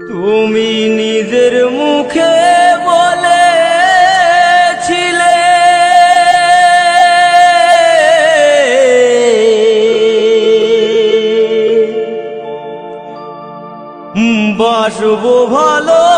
তুমি নিজের মুখে বলেছিলে। বাসবো ভালো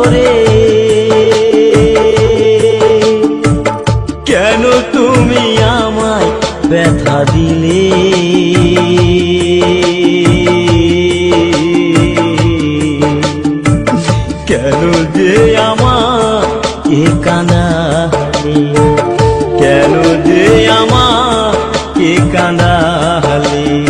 ধরে কেন তুমি আমায় ব্যথা দিলে? কেন যে আমার কে কানাহালি কেন যে আমার কে কানাহালি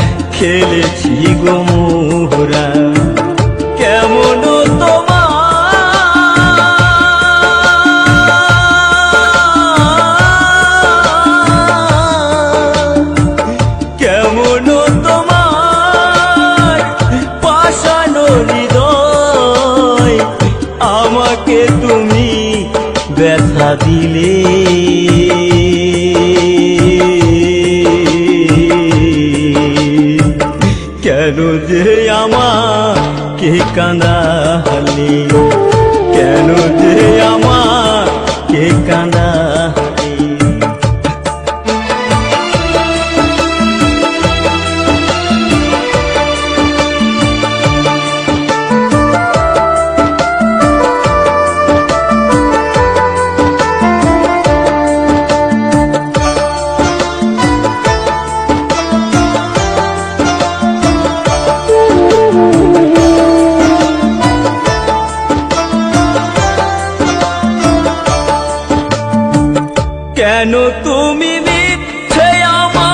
খেলেছি গো মোহরা। কেমন কেমন আমাকে তুমি ব্যথা দিলে। কেন যে কান্দা হালি? কেন যে আমাকে কাঁদালি কেন তুমি মিথ্যে আমায়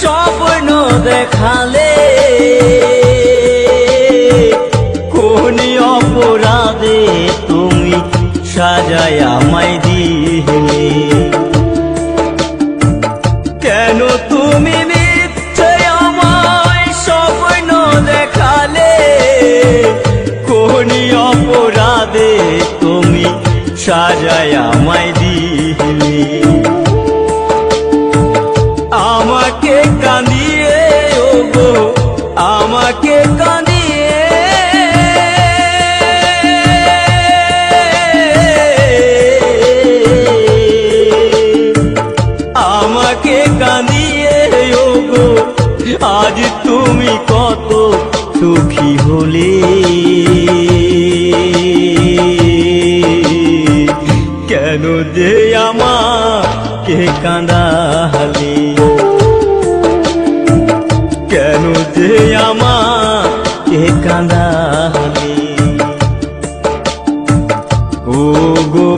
স্বপ্ন দেখালে সাজায় আমায় দিলে। আমাকে কাঁদিয়ে ওগো আমাকে কাঁদিয়ে। আমাকে কাঁদিয়ে ওগো আজ তুমি কত সুখী হলে। যে আমার কে কাঁদালি কেন যে আমার কে কাঁদালি ও গো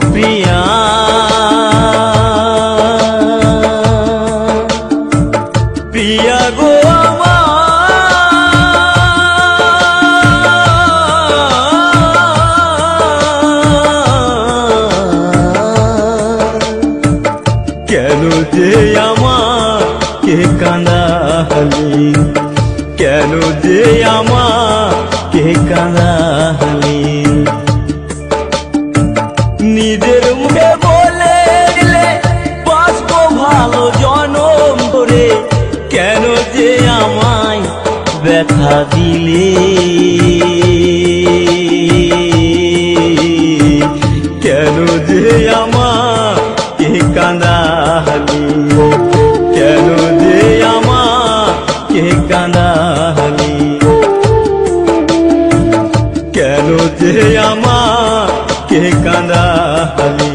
কেন যে আমাকে কাঁদালি? নিজের মুখে বলে দিলে বাঁচব ভালো জনম করে কেন যে আমায় ব্যথা দিলে? কাঁদালি